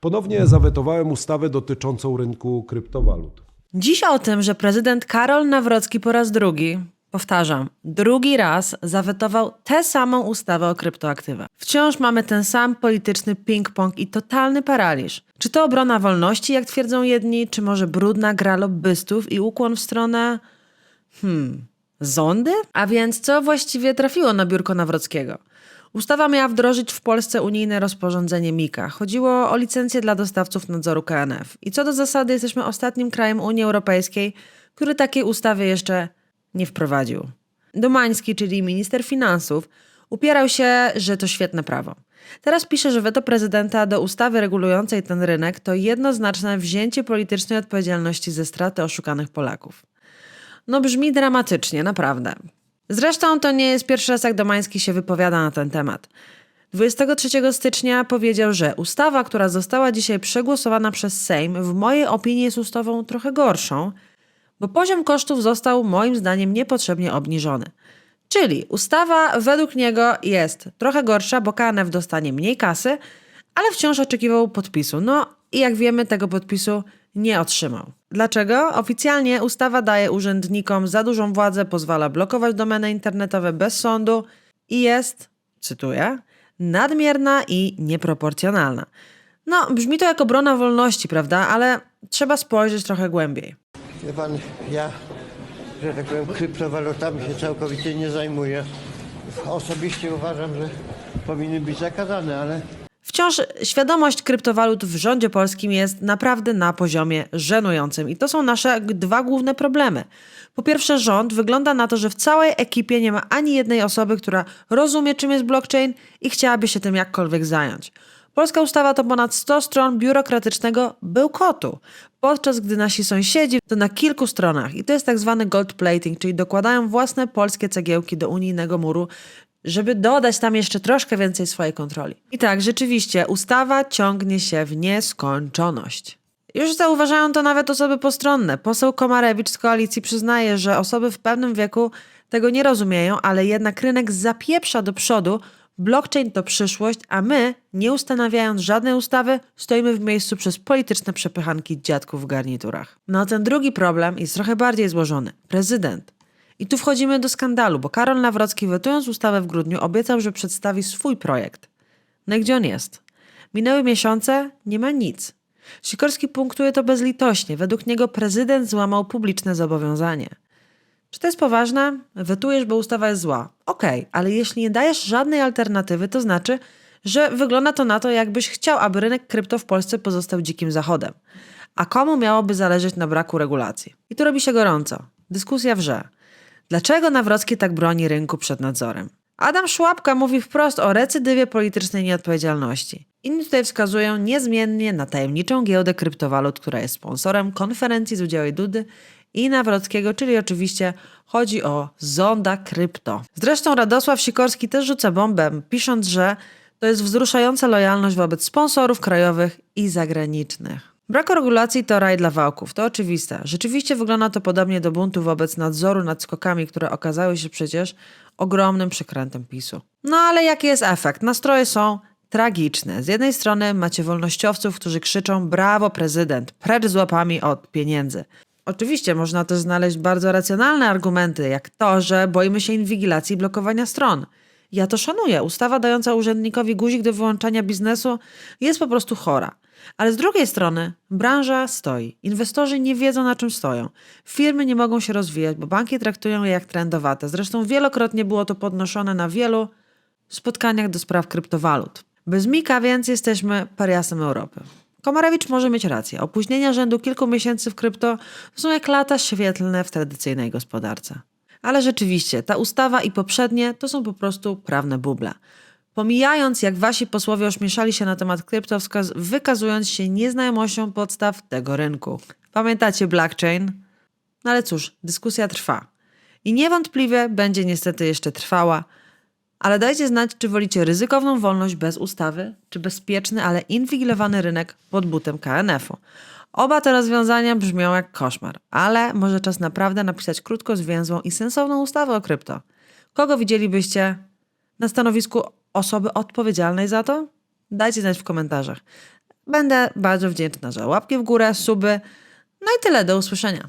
Ponownie zawetowałem ustawę dotyczącą rynku kryptowalut. Dziś o tym, że prezydent Karol Nawrocki po raz drugi, powtarzam, drugi raz zawetował tę samą ustawę o kryptoaktywach. Wciąż mamy ten sam polityczny ping-pong i totalny paraliż. Czy to obrona wolności, jak twierdzą jedni, czy może brudna gra lobbystów i ukłon w stronę Hmm. Zondy? A więc co właściwie trafiło na biurko Nawrockiego? Ustawa miała wdrożyć w Polsce unijne rozporządzenie MIKA. Chodziło o licencję dla dostawców nadzoru KNF. I co do zasady jesteśmy ostatnim krajem Unii Europejskiej, który takiej ustawy jeszcze nie wprowadził. Domański, czyli minister finansów, upierał się, że to świetne prawo. Teraz pisze, że weto prezydenta do ustawy regulującej ten rynek to jednoznaczne wzięcie politycznej odpowiedzialności ze straty oszukanych Polaków. No brzmi dramatycznie, naprawdę. Zresztą to nie jest pierwszy raz, jak Domański się wypowiada na ten temat. 23 stycznia powiedział, że ustawa, która została dzisiaj przegłosowana przez Sejm, w mojej opinii jest ustawą trochę gorszą, bo poziom kosztów został moim zdaniem niepotrzebnie obniżony. Czyli ustawa według niego jest trochę gorsza, bo KNF dostanie mniej kasy, ale wciąż oczekiwał podpisu. No i jak wiemy, tego podpisu nie otrzymał. Dlaczego? Oficjalnie ustawa daje urzędnikom za dużą władzę, pozwala blokować domeny internetowe bez sądu i jest, cytuję, nadmierna i nieproporcjonalna. No, brzmi to jak obrona wolności, prawda? Ale trzeba spojrzeć trochę głębiej. Wie pan, ja, że tak powiem, kryptowalutami się całkowicie nie zajmuję. Osobiście uważam, że powinny być zakazane, ale Wciąż świadomość kryptowalut w rządzie polskim jest naprawdę na poziomie żenującym i to są nasze dwa główne problemy. Po pierwsze, rząd wygląda na to, że w całej ekipie nie ma ani jednej osoby, która rozumie, czym jest blockchain i chciałaby się tym jakkolwiek zająć. Polska ustawa to ponad 100 stron biurokratycznego bełkotu, podczas gdy nasi sąsiedzi to na kilku stronach. I to jest tak zwany gold plating, czyli dokładają własne polskie cegiełki do unijnego muru, żeby dodać tam jeszcze troszkę więcej swojej kontroli. I tak, rzeczywiście, ustawa ciągnie się w nieskończoność. Już zauważają to nawet osoby postronne. Poseł Komarewicz z koalicji przyznaje, że osoby w pewnym wieku tego nie rozumieją, ale jednak rynek zapieprza do przodu. Blockchain to przyszłość, a my, nie ustanawiając żadnej ustawy, stoimy w miejscu przez polityczne przepychanki dziadków w garniturach. No a ten drugi problem jest trochę bardziej złożony. Prezydent. I tu wchodzimy do skandalu, bo Karol Nawrocki wetując ustawę w grudniu obiecał, że przedstawi swój projekt. No i gdzie on jest? Minęły miesiące, nie ma nic. Sikorski punktuje to bezlitośnie. Według niego prezydent złamał publiczne zobowiązanie. Czy to jest poważne? Wetujesz, bo ustawa jest zła. Okej, ale jeśli nie dajesz żadnej alternatywy, to znaczy, że wygląda to na to, jakbyś chciał, aby rynek krypto w Polsce pozostał dzikim zachodem. A komu miałoby zależeć na braku regulacji? I tu robi się gorąco. Dyskusja wrze. Dlaczego Nawrocki tak broni rynku przed nadzorem? Adam Szłapka mówi wprost o recydywie politycznej nieodpowiedzialności. Inni tutaj wskazują niezmiennie na tajemniczą giełdę kryptowalut, która jest sponsorem konferencji z udziałem Dudy i Nawrockiego, czyli oczywiście chodzi o Zonda Krypto. Zresztą Radosław Sikorski też rzuca bombę, pisząc, że to jest wzruszająca lojalność wobec sponsorów krajowych i zagranicznych. Brak regulacji to raj dla wałków, to oczywiste. Rzeczywiście wygląda to podobnie do buntu wobec nadzoru nad skokami, które okazały się przecież ogromnym przekrętem PiSu. No ale jaki jest efekt? Nastroje są tragiczne. Z jednej strony macie wolnościowców, którzy krzyczą brawo prezydent, precz z łapami od pieniędzy. Oczywiście można też znaleźć bardzo racjonalne argumenty, jak to, że boimy się inwigilacji i blokowania stron. Ja to szanuję. Ustawa dająca urzędnikowi guzik do wyłączania biznesu jest po prostu chora. Ale z drugiej strony branża stoi. Inwestorzy nie wiedzą na czym stoją. Firmy nie mogą się rozwijać, bo banki traktują je jak trendowate. Zresztą wielokrotnie było to podnoszone na wielu spotkaniach do spraw kryptowalut. Bez Mika więc jesteśmy pariasem Europy. Komarewicz może mieć rację. Opóźnienia rzędu kilku miesięcy w krypto są jak lata świetlne w tradycyjnej gospodarce. Ale rzeczywiście, ta ustawa i poprzednie to są po prostu prawne buble. Pomijając, jak wasi posłowie ośmieszali się na temat krypto, wskaz- wykazując się nieznajomością podstaw tego rynku. Pamiętacie blockchain? No ale cóż, dyskusja trwa. I niewątpliwie będzie niestety jeszcze trwała, ale dajcie znać, czy wolicie ryzykowną wolność bez ustawy, czy bezpieczny, ale inwigilowany rynek pod butem KNF-u. Oba te rozwiązania brzmią jak koszmar, ale może czas naprawdę napisać krótko zwięzłą i sensowną ustawę o krypto. Kogo widzielibyście na stanowisku osoby odpowiedzialnej za to? Dajcie znać w komentarzach. Będę bardzo wdzięczna za łapki w górę, suby. No i tyle, do usłyszenia.